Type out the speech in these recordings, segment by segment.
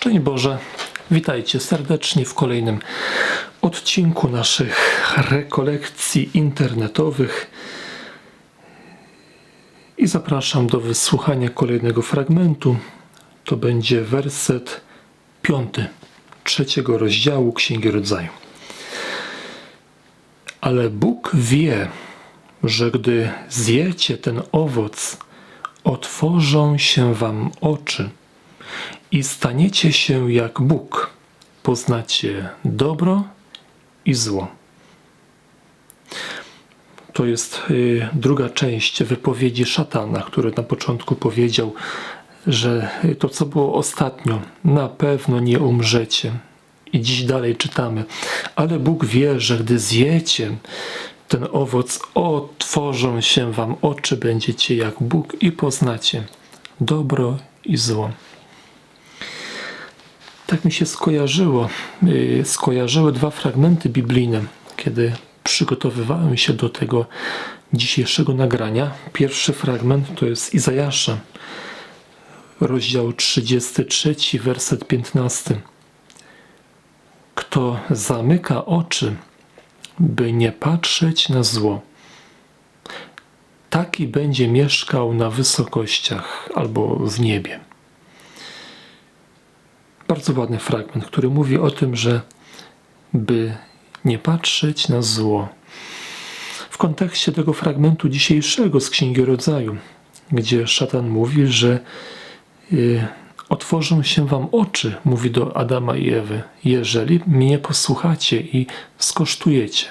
Szczęść Boże, witajcie serdecznie w kolejnym odcinku naszych rekolekcji internetowych i zapraszam do wysłuchania kolejnego fragmentu. To będzie werset piąty trzeciego rozdziału Księgi Rodzaju. Ale Bóg wie, że gdy zjecie ten owoc, otworzą się wam oczy i staniecie się jak Bóg. Poznacie dobro i zło. To jest y, druga część wypowiedzi szatana, który na początku powiedział, że to, co było ostatnio, na pewno nie umrzecie. I dziś dalej czytamy, ale Bóg wie, że gdy zjecie ten owoc, otworzą się wam oczy, będziecie jak Bóg i poznacie dobro i zło tak mi się skojarzyło, yy, skojarzyły dwa fragmenty biblijne, kiedy przygotowywałem się do tego dzisiejszego nagrania. Pierwszy fragment to jest Izajasza, rozdział 33, werset 15. Kto zamyka oczy, by nie patrzeć na zło, taki będzie mieszkał na wysokościach albo w niebie bardzo ładny fragment, który mówi o tym, że by nie patrzeć na zło. W kontekście tego fragmentu dzisiejszego z Księgi Rodzaju, gdzie szatan mówi, że y, otworzą się wam oczy, mówi do Adama i Ewy, jeżeli mnie posłuchacie i skosztujecie,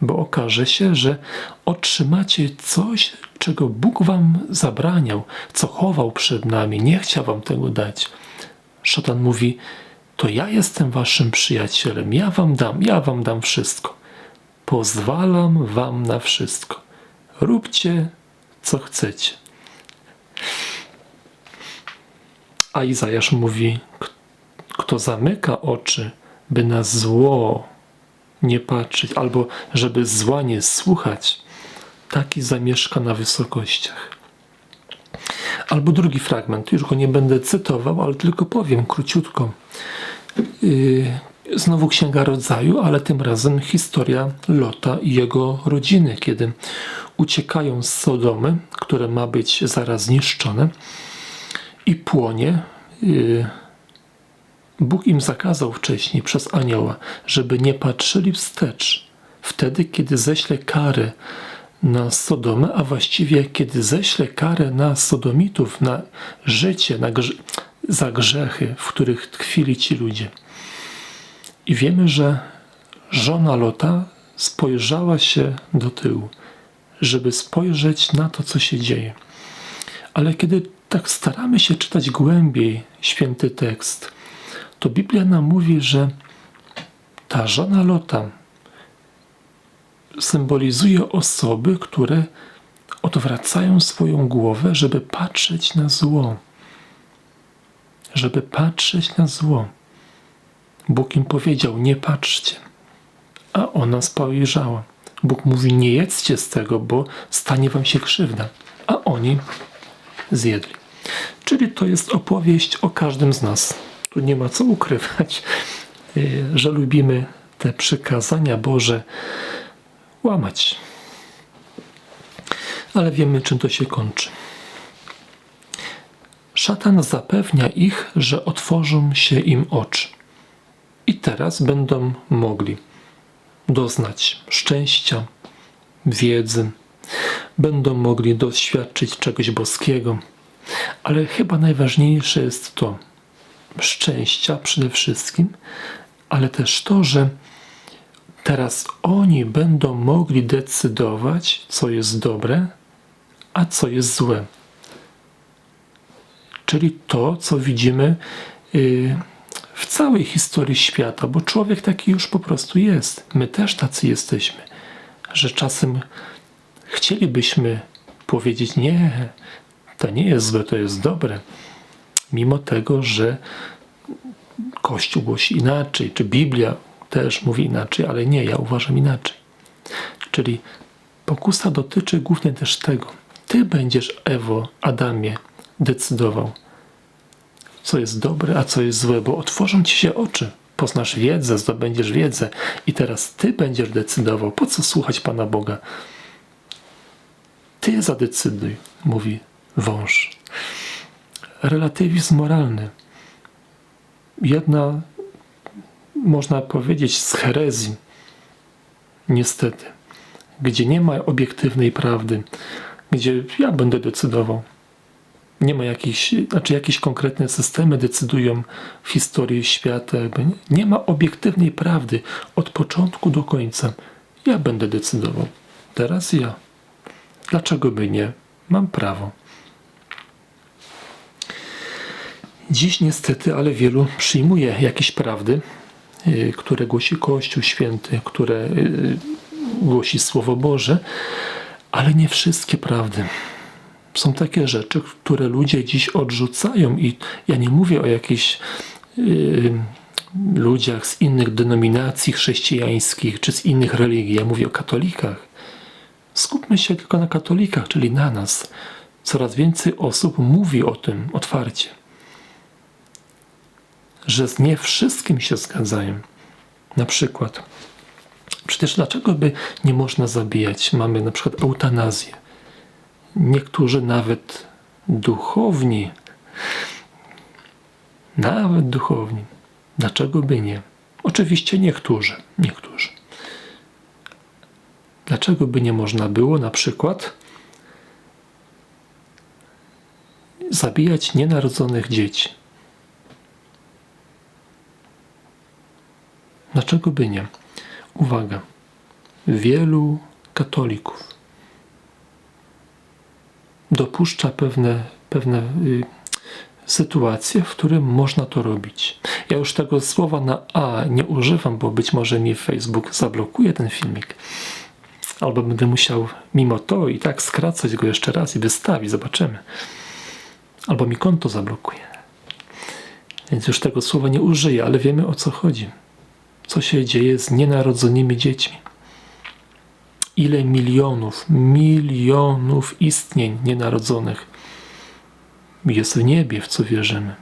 bo okaże się, że otrzymacie coś, czego Bóg wam zabraniał, co chował przed nami, nie chciał wam tego dać szatan mówi: To ja jestem waszym przyjacielem, ja wam dam, ja wam dam wszystko. Pozwalam wam na wszystko. Róbcie, co chcecie. A Izajasz mówi: Kto zamyka oczy, by na zło nie patrzeć, albo żeby zła nie słuchać, taki zamieszka na wysokościach. Albo drugi fragment, już go nie będę cytował, ale tylko powiem króciutko. Yy, znowu Księga Rodzaju, ale tym razem historia Lota i jego rodziny, kiedy uciekają z Sodomy, które ma być zaraz zniszczone i płonie. Yy, Bóg im zakazał wcześniej przez anioła, żeby nie patrzyli wstecz, wtedy, kiedy ześle kary na Sodomę, a właściwie kiedy ześle karę na Sodomitów, na życie, na za grzechy, w których tkwili ci ludzie. I wiemy, że żona Lota spojrzała się do tyłu, żeby spojrzeć na to, co się dzieje. Ale kiedy tak staramy się czytać głębiej święty tekst, to Biblia nam mówi, że ta żona Lota, symbolizuje osoby, które odwracają swoją głowę, żeby patrzeć na zło. Żeby patrzeć na zło. Bóg im powiedział: Nie patrzcie. A ona spojrzała. Bóg mówi: Nie jedzcie z tego, bo stanie wam się krzywda. A oni zjedli. Czyli to jest opowieść o każdym z nas. Tu nie ma co ukrywać, y, że lubimy te przykazania Boże łamać. Ale wiemy, czym to się kończy. Szatan zapewnia ich, że otworzą się im oczy. I teraz będą mogli doznać szczęścia, wiedzy, będą mogli doświadczyć czegoś boskiego. Ale chyba najważniejsze jest to szczęścia przede wszystkim, ale też to, że Teraz oni będą mogli decydować, co jest dobre, a co jest złe. Czyli to, co widzimy y, w całej historii świata, bo człowiek taki już po prostu jest. My też tacy jesteśmy, że czasem chcielibyśmy powiedzieć: Nie, to nie jest złe, to jest dobre. Mimo tego, że Kościół głosi inaczej, czy Biblia też mówi inaczej, ale nie, ja uważam inaczej. Czyli pokusa dotyczy głównie też tego. Ty będziesz, Ewo, Adamie, decydował, co jest dobre, a co jest złe, bo otworzą ci się oczy. Poznasz wiedzę, zdobędziesz wiedzę i teraz ty będziesz decydował. Po co słuchać Pana Boga? Ty zadecyduj, mówi wąż. Relatywizm moralny. Jedna, można powiedzieć, z herezji, niestety, gdzie nie ma obiektywnej prawdy, gdzie ja będę decydował. Nie ma jakichś, znaczy jakieś konkretne systemy decydują w historii świata. Nie ma obiektywnej prawdy od początku do końca. Ja będę decydował. Teraz ja. Dlaczego by nie? Mam prawo. Dziś niestety, ale wielu przyjmuje jakieś prawdy, które głosi Kościół Święty, które y, głosi Słowo Boże, ale nie wszystkie prawdy. Są takie rzeczy, które ludzie dziś odrzucają, i ja nie mówię o jakichś yy, ludziach z innych denominacji chrześcijańskich czy z innych religii. Ja mówię o katolikach. Skupmy się tylko na katolikach, czyli na nas. Coraz więcej osób mówi o tym otwarcie, że z nie wszystkim się zgadzają. Na przykład, przecież dlaczego by nie można zabijać? Mamy na przykład eutanazję. Niektórzy nawet duchowni, nawet duchowni, dlaczego by nie? Oczywiście niektórzy, niektórzy. Dlaczego by nie można było na przykład zabijać nienarodzonych dzieci? Dlaczego by nie? Uwaga. Wielu katolików dopuszcza pewne, pewne y, sytuacje, w którym można to robić. Ja już tego słowa na A nie używam, bo być może mi Facebook zablokuje ten filmik. Albo będę musiał mimo to i tak skracać go jeszcze raz i wystawić, zobaczymy. Albo mi konto zablokuje. Więc już tego słowa nie użyję, ale wiemy o co chodzi. Co się dzieje z nienarodzonymi dziećmi ile milionów, milionów istnień nienarodzonych jest w niebie, w co wierzymy.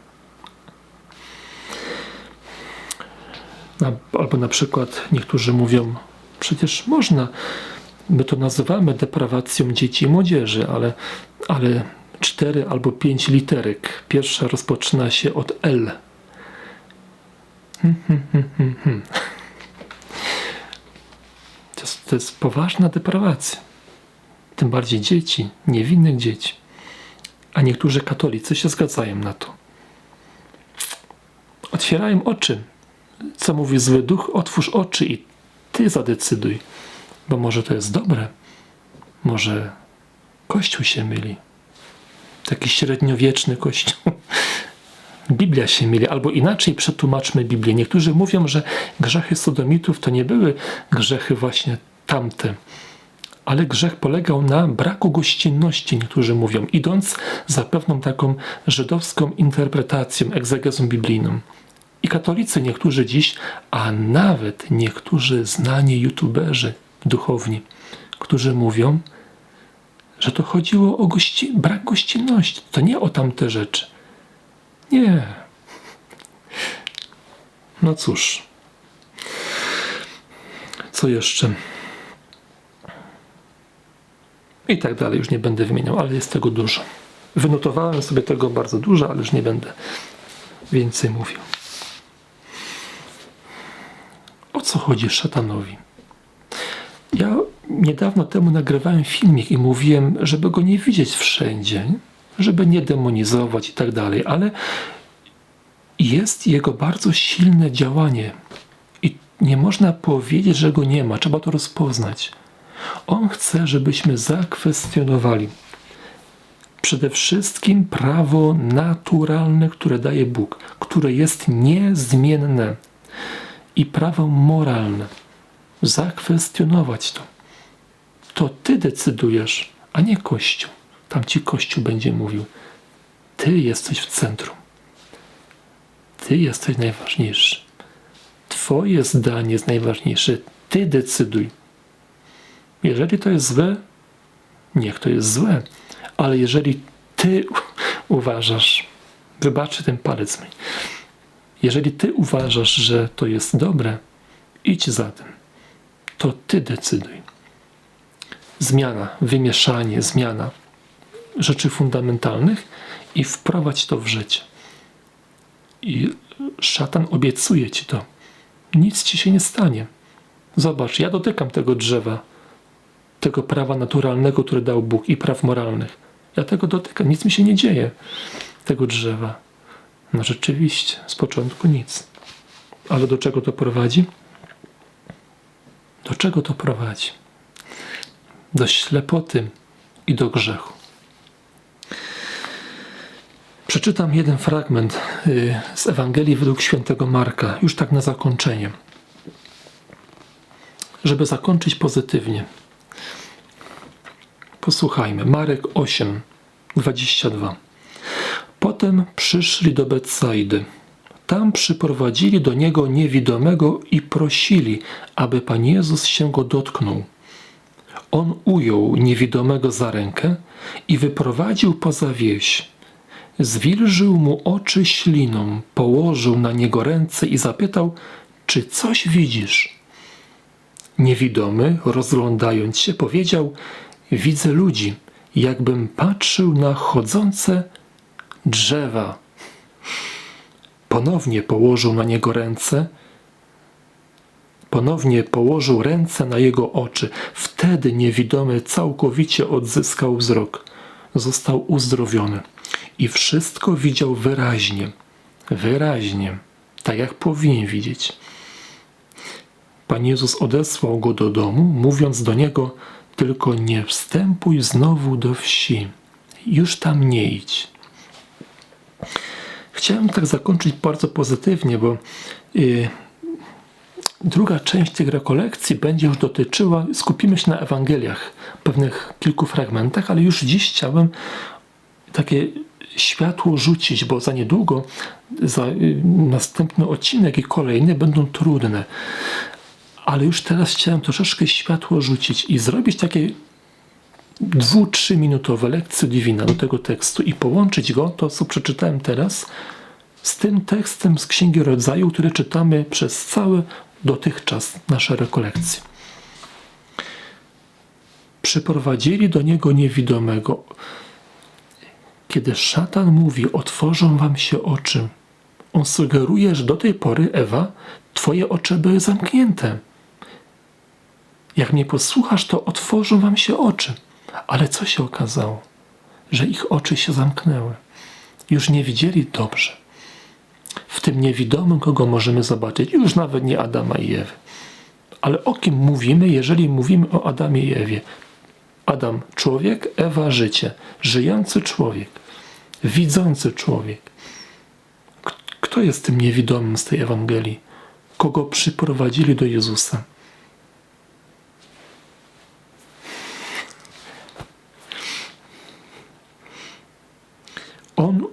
Albo na przykład niektórzy mówią, przecież można, my to nazywamy deprawacją dzieci i młodzieży, ale, ale cztery albo pięć literek. Pierwsza rozpoczyna się od L. Hmm jest, to jest poważna deprawacja. Tym bardziej dzieci, niewinnych dzieci. A niektórzy katolicy się zgadzają na to. Otwierają oczy. Co mówi zły duch? Otwórz oczy i ty zadecyduj. Bo może to jest dobre. Może Kościół się myli. Taki średniowieczny Kościół. Biblia się myli, albo inaczej przetłumaczmy Biblię. Niektórzy mówią, że grzechy sodomitów to nie były grzechy właśnie tamte, ale grzech polegał na braku gościnności, niektórzy mówią, idąc za pewną taką żydowską interpretacją, egzegezą biblijną. I katolicy niektórzy dziś, a nawet niektórzy znani youtuberzy duchowni, którzy mówią, że to chodziło o gości brak gościnności. To nie o tamte rzeczy. Nie. No cóż. Co jeszcze? I tak dalej, już nie będę wymieniał, ale jest tego dużo. Wynotowałem sobie tego bardzo dużo, ale już nie będę więcej mówił. O co chodzi szatanowi? Ja niedawno temu nagrywałem filmik i mówiłem, żeby go nie widzieć wszędzie żeby nie demonizować i tak dalej, ale jest jego bardzo silne działanie i nie można powiedzieć, że go nie ma, trzeba to rozpoznać. On chce, żebyśmy zakwestionowali przede wszystkim prawo naturalne, które daje Bóg, które jest niezmienne i prawo moralne. Zakwestionować to. To ty decydujesz, a nie Kościół. Tam ci Kościół będzie mówił: Ty jesteś w centrum. Ty jesteś najważniejszy. Twoje zdanie jest najważniejsze. Ty decyduj. Jeżeli to jest złe, niech to jest złe. Ale jeżeli ty uważasz, Wybaczy ten palec mi. Jeżeli ty uważasz, że to jest dobre, idź za tym. To ty decyduj. Zmiana, wymieszanie, zmiana rzeczy fundamentalnych i wprowadź to w życie. I szatan obiecuje ci to. Nic ci się nie stanie. Zobacz, ja dotykam tego drzewa, tego prawa naturalnego, które dał Bóg i praw moralnych. Ja tego dotykam, nic mi się nie dzieje, tego drzewa. No rzeczywiście, z początku nic. Ale do czego to prowadzi? Do czego to prowadzi? Do ślepoty i do grzechu. Przeczytam jeden fragment y, z Ewangelii według świętego Marka, już tak na zakończenie. Żeby zakończyć pozytywnie. Posłuchajmy. Marek 8, 22. Potem przyszli do Betsaidy. Tam przyprowadzili do niego niewidomego i prosili, aby Pan Jezus się go dotknął. On ujął niewidomego za rękę i wyprowadził poza wieś. Zwilżył mu oczy śliną, położył na niego ręce i zapytał, czy coś widzisz? Niewidomy, rozglądając się, powiedział, widzę ludzi, jakbym patrzył na chodzące drzewa. Ponownie położył na niego ręce, ponownie położył ręce na jego oczy. Wtedy niewidomy całkowicie odzyskał wzrok. Został uzdrowiony i wszystko widział wyraźnie. Wyraźnie, tak jak powinien widzieć. Pan Jezus odesłał go do domu, mówiąc do niego: Tylko nie wstępuj znowu do wsi, już tam nie idź. Chciałem tak zakończyć bardzo pozytywnie, bo yy, druga część tych rekolekcji będzie już dotyczyła, skupimy się na Ewangeliach, pewnych kilku fragmentach, ale już dziś chciałem takie światło rzucić, bo za niedługo za y, następny odcinek i kolejny będą trudne. Ale już teraz chciałem troszeczkę światło rzucić i zrobić takie dwu, trzy minutowe lekcje Divina do tego tekstu i połączyć go, to co przeczytałem teraz, z tym tekstem z Księgi Rodzaju, który czytamy przez cały dotychczas nasze rekolekcje. Przyprowadzili do niego niewidomego. Kiedy szatan mówi, otworzą wam się oczy, on sugeruje, że do tej pory, Ewa, twoje oczy były zamknięte. Jak mnie posłuchasz, to otworzą wam się oczy. Ale co się okazało? Że ich oczy się zamknęły. Już nie widzieli dobrze. W tym niewidomym, kogo możemy zobaczyć, już nawet nie Adama i Ewy. Ale o kim mówimy, jeżeli mówimy o Adamie i Ewie? Adam człowiek, Ewa życie, żyjący człowiek, widzący człowiek. Kto jest tym niewidomym z tej Ewangelii? Kogo przyprowadzili do Jezusa? On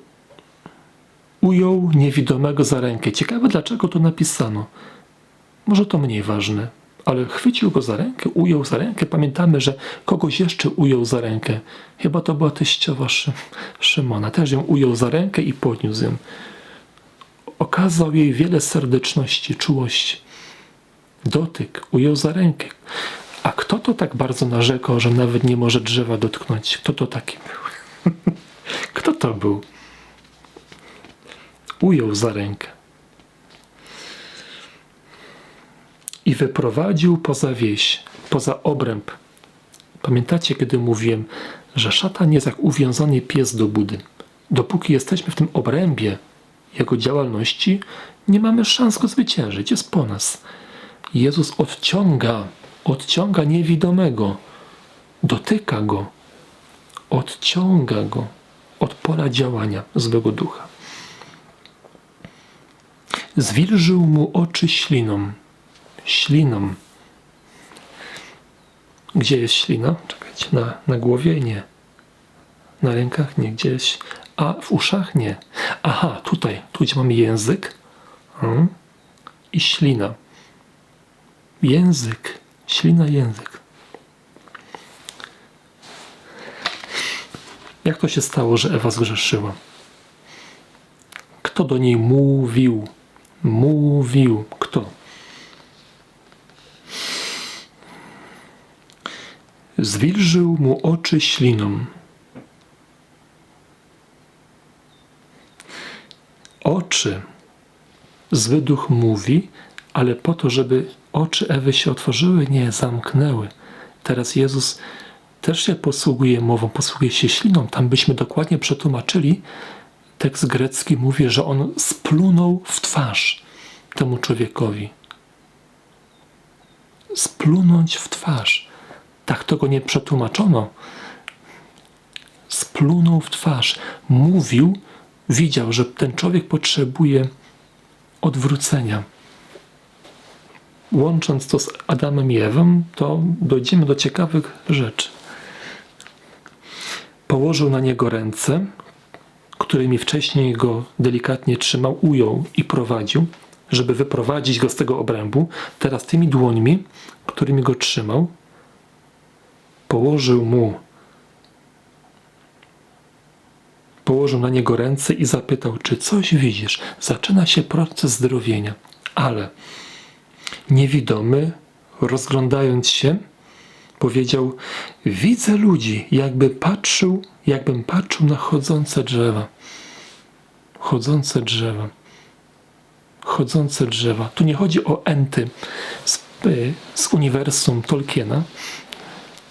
ujął niewidomego za rękę. Ciekawe, dlaczego to napisano. Może to mniej ważne, ale chwycił go za rękę, ujął za rękę. Pamiętamy, że kogoś jeszcze ujął za rękę. Chyba to była teściowa Szymona. Też ją ujął za rękę i podniósł ją. Okazał jej wiele serdeczności, czułości. Dotyk, ujął za rękę. A kto to tak bardzo narzekał, że nawet nie może drzewa dotknąć? Kto to taki był? Kto to był? Ujął za rękę. Wyprowadził poza wieś, poza obręb. Pamiętacie, kiedy mówiłem, że szatan jest jak uwiązany pies do budy. Dopóki jesteśmy w tym obrębie jego działalności, nie mamy szans go zwyciężyć. Jest po nas. Jezus odciąga, odciąga niewidomego, dotyka go, odciąga go od pola działania złego ducha. Zwilżył mu oczy śliną. Śliną. Gdzie jest ślina? Czekajcie, na, na głowie nie. Na rękach nie, gdzieś. A w uszach nie. Aha, tutaj, tu gdzie mamy język hmm. i ślina. Język, ślina, język. Jak to się stało, że Ewa zgrzeszyła? kto do niej mówił. Mówił. Kto? Zwilżył mu oczy śliną. Oczy. Zły duch mówi, ale po to, żeby oczy Ewy się otworzyły, nie zamknęły. Teraz Jezus też się posługuje mową, posługuje się śliną. Tam byśmy dokładnie przetłumaczyli. Tekst grecki mówi, że on splunął w twarz temu człowiekowi. Splunąć w twarz. Tak to go nie przetłumaczono. Splunął w twarz. Mówił, widział, że ten człowiek potrzebuje odwrócenia. Łącząc to z Adamem i Ewą, to dojdziemy do ciekawych rzeczy. Położył na niego ręce, którymi wcześniej go delikatnie trzymał, ujął i prowadził, żeby wyprowadzić go z tego obrębu. Teraz tymi dłońmi, którymi go trzymał, położył mu położył na niego ręce i zapytał, czy coś widzisz. Zaczyna się proces zdrowienia, ale niewidomy, rozglądając się, powiedział: Widzę ludzi, jakby patrzył, jakbym patrzył na chodzące drzewa. Chodzące drzewa. Chodzące drzewa. Tu nie chodzi o enty z, y, z uniwersum Tolkiena.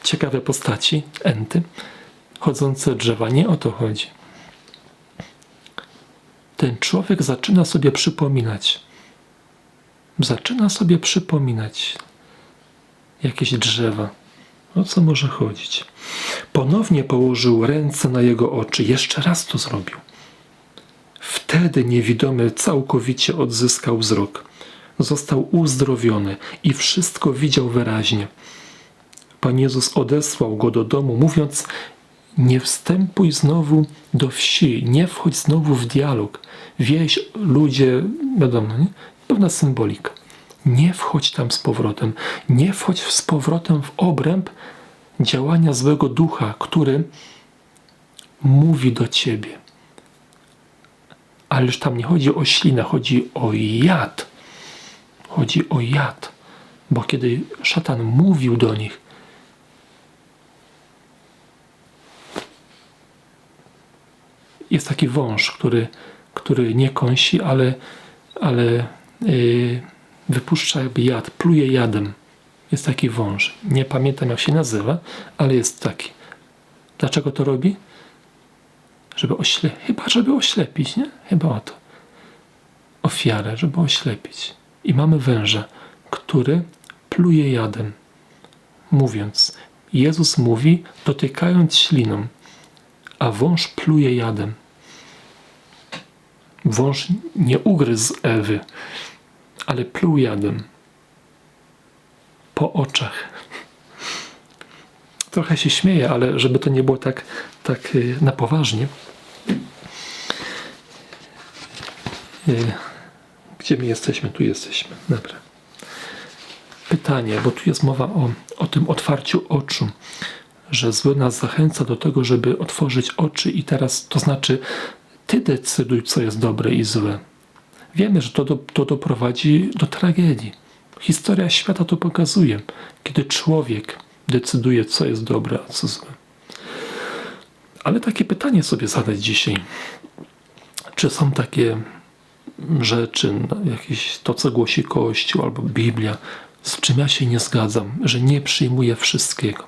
Ciekawe postaci, enty. Chodzące drzewa. Nie o to chodzi. Ten człowiek zaczyna sobie przypominać. Zaczyna sobie przypominać jakieś drzewa. O co może chodzić? Ponownie położył ręce na jego oczy. Jeszcze raz to zrobił. Wtedy niewidomy całkowicie odzyskał wzrok. Został uzdrowiony i wszystko widział wyraźnie. Pan Jezus odesłał go do domu, mówiąc: Nie wstępuj znowu do wsi, nie wchodź znowu w dialog. Wieś, ludzie, wiadomo, nie? pewna symbolika. Nie wchodź tam z powrotem. Nie wchodź z powrotem w obręb działania złego ducha, który mówi do ciebie. Ależ tam nie chodzi o ślinę, chodzi o jad. Chodzi o jad. Bo kiedy szatan mówił do nich, jest taki wąż, który, który nie kąsi, ale, ale yy, wypuszcza jakby jad, pluje jadem. Jest taki wąż. Nie pamiętam jak się nazywa, ale jest taki. Dlaczego to robi? Żeby ośle... Chyba, żeby oślepić, nie? Chyba o to. Ofiarę, żeby oślepić. I mamy węża, który pluje jadem. Mówiąc, Jezus mówi, dotykając śliną, a wąż pluje jadem. Wąż nie ugryzł Ewy, ale pluł jadem po oczach. Trochę się śmieję, ale żeby to nie było tak, tak y, na poważnie. Y, gdzie my jesteśmy? Tu jesteśmy. Dobra. Pytanie, bo tu jest mowa o, o tym otwarciu oczu, że zły nas zachęca do tego, żeby otworzyć oczy i teraz, to znaczy, ty decyduj, co jest dobre i złe. Wiemy, że to, do, to doprowadzi do tragedii. Historia świata to pokazuje, kiedy człowiek decyduje, co jest dobre, a co złe. Ale takie pytanie sobie zadać dzisiaj. Czy są takie rzeczy, jakieś to, co głosi Kościół albo Biblia, z czym ja się nie zgadzam, że nie przyjmuję wszystkiego?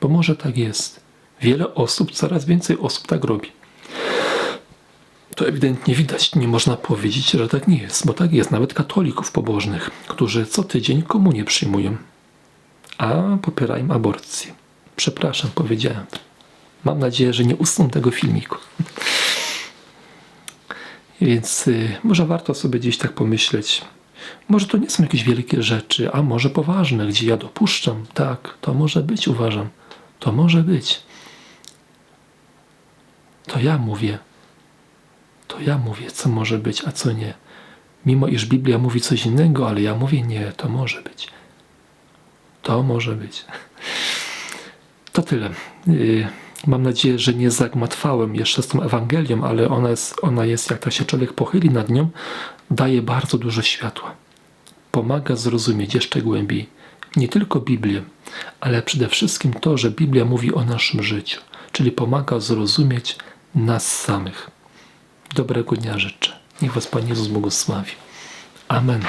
Bo może tak jest. Wiele osób, coraz więcej osób tak robi to ewidentnie widać. Nie można powiedzieć, że tak nie jest, bo tak jest. Nawet katolików pobożnych, którzy co tydzień komunię przyjmują, a popierają aborcję. Przepraszam, powiedziałem. Mam nadzieję, że nie usuną tego filmiku. Więc y, może warto sobie gdzieś tak pomyśleć. Może to nie są jakieś wielkie rzeczy, a może poważne, gdzie ja dopuszczam. Tak, to może być, uważam. To może być. To ja mówię, to ja mówię, co może być, a co nie. Mimo iż Biblia mówi coś innego, ale ja mówię nie, to może być. To może być. To tyle. Y, Mam nadzieję, że nie zagmatwałem jeszcze z tą Ewangelią, ale ona jest, ona jest, jak tak się człowiek pochyli nad nią, daje bardzo dużo światła. Pomaga zrozumieć jeszcze głębiej nie tylko Biblię, ale przede wszystkim to, że Biblia mówi o naszym życiu, czyli pomaga zrozumieć nas samych. Dobrego dnia życzę. Niech Was Pan Jezus błogosławi. Amen.